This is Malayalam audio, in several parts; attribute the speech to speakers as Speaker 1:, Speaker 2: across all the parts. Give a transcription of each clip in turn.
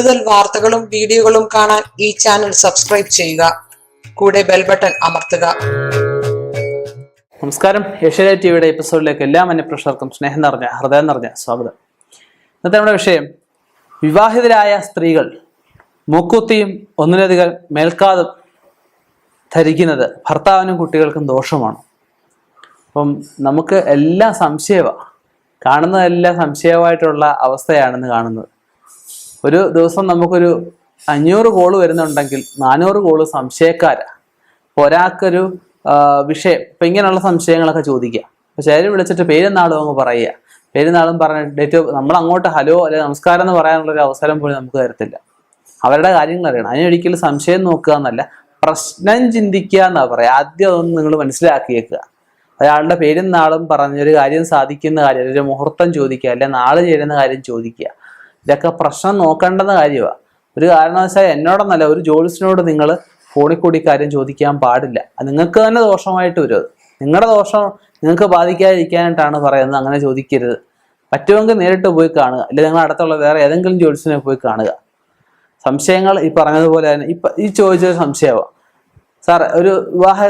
Speaker 1: കൂടുതൽ വാർത്തകളും വീഡിയോകളും കാണാൻ ഈ ചാനൽ സബ്സ്ക്രൈബ് ചെയ്യുക. കൂടെ ബെൽ ബട്ടൺ അമർത്തുക.
Speaker 2: നമസ്കാരം. ഏഷ്യാനെറ്റ് ടിവിയുടെ എപ്പിസോഡിലേക്ക് എല്ലാ മന്യപ്രേക്ഷകർക്കും സ്നേഹം നിറഞ്ഞ ഹൃദയം നിറഞ്ഞ സ്വാഗതം. ഇന്നത്തെ നമ്മുടെ വിഷയം വിവാഹിതരായ സ്ത്രീകൾ മൂക്കുത്തിയും ഒന്നിലധികം മേൽക്കാതും ധരിക്കുന്നത് ഭർത്താവിനും കുട്ടികൾക്കും ദോഷമാണ്. അപ്പം നമുക്ക് എല്ലാ സംശയമാണ് കാണുന്നതെല്ലാം സംശയമായിട്ടുള്ള അവസ്ഥയാണെന്ന് കാണുന്നത്. ഒരു ദിവസം നമുക്കൊരു അഞ്ഞൂറ് കോൾ വരുന്നുണ്ടെങ്കിൽ നാനൂറ് കോൾ സംശയക്കാരാ. ഒരാൾക്കൊരു വിഷയം ഇപ്പം ഇങ്ങനെയുള്ള സംശയങ്ങളൊക്കെ ചോദിക്കുക. അപ്പോൾ ചേരി വിളിച്ചിട്ട് പേരെന്നാളും നാളും അങ്ങ് പറയുക. പേരുന്നാളും പറഞ്ഞ ഡേറ്റ് നമ്മൾ അങ്ങോട്ട് ഹലോ അല്ലെ നമസ്കാരം എന്ന് പറയാനുള്ള ഒരു അവസരം പോലും നമുക്ക് തരത്തില്ല. അവരുടെ കാര്യങ്ങൾ അറിയണം. അതിനൊരിക്കലും സംശയം നോക്കുക എന്നല്ല പ്രശ്നം ചിന്തിക്കുക എന്നാ പറയുക ആദ്യം അതൊന്ന് നിങ്ങൾ മനസ്സിലാക്കിയേക്കുക. ഒരാളുടെ പേരും നാളും പറഞ്ഞൊരു കാര്യം സാധിക്കുന്ന കാര്യം ഒരു മുഹൂർത്തം ചോദിക്കുക അല്ലെ നാളെ ചേരുന്ന കാര്യം ചോദിക്കുക. ഇതൊക്കെ പ്രശ്നം നോക്കേണ്ടുന്ന കാര്യമാണ് ഒരു കാരണവശാൽ എന്നോടൊന്നല്ല ഒരു ജോലിസിനോട് നിങ്ങൾ ഫോണിൽ കൂടി കാര്യം ചോദിക്കാൻ പാടില്ല. നിങ്ങൾക്ക് തന്നെ ദോഷമായിട്ട് വരും. നിങ്ങളുടെ ദോഷം നിങ്ങൾക്ക് ബാധിക്കാതിരിക്കാനായിട്ടാണ് പറയുന്നത്. അങ്ങനെ ചോദിക്കരുത്. പറ്റുമെങ്കിൽ നേരിട്ട് പോയി കാണുക. അല്ലെങ്കിൽ നിങ്ങൾ അടുത്തുള്ള വേറെ ഏതെങ്കിലും ജോലിസിനെ പോയി കാണുക. സംശയങ്ങൾ ഈ പറഞ്ഞതുപോലെ തന്നെ ഇപ്പൊ ഈ ചോദിച്ചൊരു സംശയമാണ് സാറേ ഒരു വിവാഹ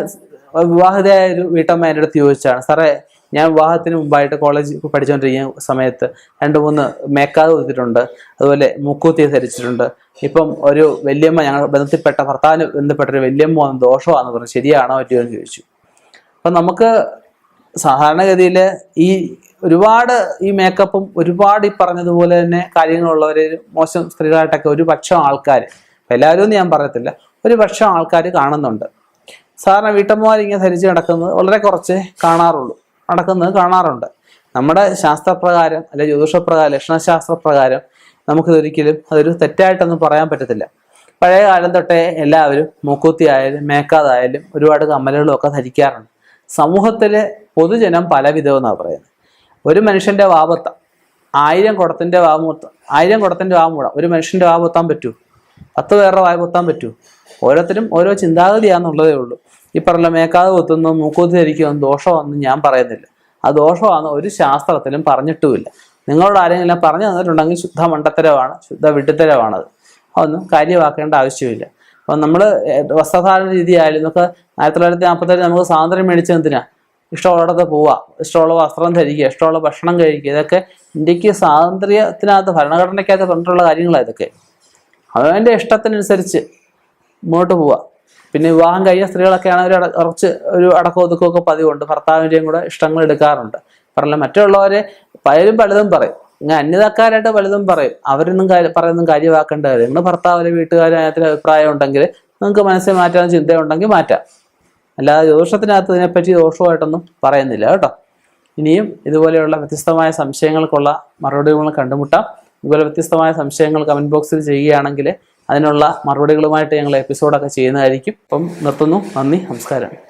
Speaker 2: വിവാഹിതയായ ഒരു വീട്ടമ്മ എന്റെ അടുത്ത് ചോദിച്ചാണ് സാറേ ഞാൻ വിവാഹത്തിന് മുമ്പായിട്ട് കോളേജ് പഠിച്ചുകൊണ്ടിരിക്കുന്ന സമയത്ത് രണ്ട് മൂന്ന് മേക്കാതെ കൊടുത്തിട്ടുണ്ട് അതുപോലെ മുക്കൂത്തി ധരിച്ചിട്ടുണ്ട്. ഇപ്പം ഒരു വല്യമ്മ ഞങ്ങൾ ബന്ധത്തിൽപ്പെട്ട ഭർത്താവിന് ബന്ധപ്പെട്ട ഒരു വല്യമ്മ വന്ന് ദോഷമാണെന്ന് പറഞ്ഞു. ശരിയാണോ പറ്റിയോ എന്ന് ചോദിച്ചു. അപ്പം നമുക്ക് സാധാരണഗതിയിൽ ഈ ഒരുപാട് ഈ മേക്കപ്പും ഒരുപാട് ഈ പറഞ്ഞതുപോലെ തന്നെ കാര്യങ്ങളുള്ളവർ മോശം സ്ത്രീകളായിട്ടൊക്കെ ഒരു പക്ഷം ആൾക്കാർ എല്ലാവരും എന്ന് ഞാൻ പറയത്തില്ല ഒരു പക്ഷം ആൾക്കാർ കാണുന്നുണ്ട്. സാധാരണ വീട്ടമ്മമാർ ഇങ്ങനെ ധരിച്ച് നടക്കുന്നത് വളരെ കുറച്ച് കാണാറുള്ളൂ. നടക്കുന്നത് കാണാറുണ്ട്. നമ്മുടെ ശാസ്ത്രപ്രകാരം അല്ലെ ജ്യോതിഷപ്രകാരം ലക്ഷണശാസ്ത്രപ്രകാരം നമുക്കിതൊരിക്കലും അതൊരു തെറ്റായിട്ടൊന്നും പറയാൻ പറ്റത്തില്ല. പഴയ കാലം തൊട്ടേ എല്ലാവരും മൂക്കൂത്തി ആയാലും മേക്കാതായാലും ഒരുപാട് കമ്മലുകളും ഒക്കെ ധരിക്കാറുണ്ട്. സമൂഹത്തിലെ പൊതുജനം പല വിധമെന്നാണ് പറയുന്നത്. ഒരു മനുഷ്യന്റെ വാപത്ത ആയിരം കുടത്തിന്റെ വാമൂത്ത ആയിരം കുടത്തിന്റെ വാമൂടാം ഒരു മനുഷ്യന്റെ വാ പൊത്താൻ പറ്റൂ? പത്ത് പേരുടെ വായ പൊത്താൻ പറ്റൂ? ഓരോരുത്തരും ഓരോ ചിന്താഗതിയാണെന്നുള്ളതേ ഉള്ളൂ. ഈ പറഞ്ഞ മേക്കാതെ കുത്തുന്നതും മൂക്കൂത്തി ധരിക്കുന്നതും ദോഷമാണെന്ന് ഞാൻ പറയുന്നില്ല. ആ ദോഷമാണ് ഒരു ശാസ്ത്രത്തിലും പറഞ്ഞിട്ടുമില്ല. നിങ്ങളോട് ആരെങ്കിലും പറഞ്ഞു തന്നിട്ടുണ്ടെങ്കിൽ ശുദ്ധ മണ്ടത്തരമാണ് ശുദ്ധ വിട്ടുത്തരമാണത് അതൊന്നും കാര്യമാക്കേണ്ട ആവശ്യമില്ല. അപ്പം നമ്മൾ വസ്ത്രധാരണ രീതി ആയാലും നമുക്ക് ആയിരത്തി തൊള്ളായിരത്തി നാൽപ്പത്തേഴ് നമുക്ക് സ്വാതന്ത്ര്യം മേടിച്ചത് എന്തിനാ? ഇഷ്ടമുള്ളിടത്ത് പോവുക ഇഷ്ടമുള്ള വസ്ത്രം ധരിക്കുക ഇഷ്ടമുള്ള ഭക്ഷണം കഴിക്കുക ഇതൊക്കെ ഇന്ത്യയ്ക്ക് സ്വാതന്ത്ര്യത്തിനകത്ത് ഭരണഘടനയ്ക്കകത്ത് പറഞ്ഞിട്ടുള്ള കാര്യങ്ങളാണ് ഇതൊക്കെ. അവന്റെ ഇഷ്ടത്തിനനുസരിച്ച് മുന്നോട്ട് പോവുക പിന്നെ വിവാഹം കഴിഞ്ഞ സ്ത്രീകളൊക്കെയാണ് ഒരു അട- കുറച്ച് ഒരു അടക്കവും ഒതുക്കമൊക്കെ പതിവുണ്ട്. ഭർത്താവിന്റെയും കൂടെ ഇഷ്ടങ്ങൾ എടുക്കാറുണ്ട്. പറഞ്ഞ മറ്റുള്ളവരെ പലരും പലതും പറയും. ഇങ്ങനെ അന്യതക്കാരായിട്ട് പലതും പറയും. അവരൊന്നും പറയുന്നതും കാര്യമാക്കേണ്ട കാര്യം നിങ്ങൾ ഭർത്താവിലെ അതിനകത്തിന് അഭിപ്രായം ഉണ്ടെങ്കിൽ നിങ്ങൾക്ക് മനസ്സിൽ മാറ്റാൻ ചിന്തയുണ്ടെങ്കിൽ മാറ്റാം. അല്ലാതെ ദോഷത്തിനകത്ത് ഇതിനെപ്പറ്റി ദോഷമായിട്ടൊന്നും പറയുന്നില്ല കേട്ടോ. ഇനിയും ഇതുപോലെയുള്ള വ്യത്യസ്തമായ സംശയങ്ങൾക്കുള്ള മറുപടികൾ കണ്ടുമുട്ടാം. ഇതുപോലെ വ്യത്യസ്തമായ സംശയങ്ങൾ കമന്റ് ബോക്സിൽ ചെയ്യുകയാണെങ്കിൽ അതിനുള്ള മറുപടികളുമായിട്ട് ഞങ്ങൾ എപ്പിസോഡൊക്കെ ചെയ്യുന്നതായിരിക്കും. അപ്പം നിർത്തുന്നു. നന്ദി. നമസ്കാരം.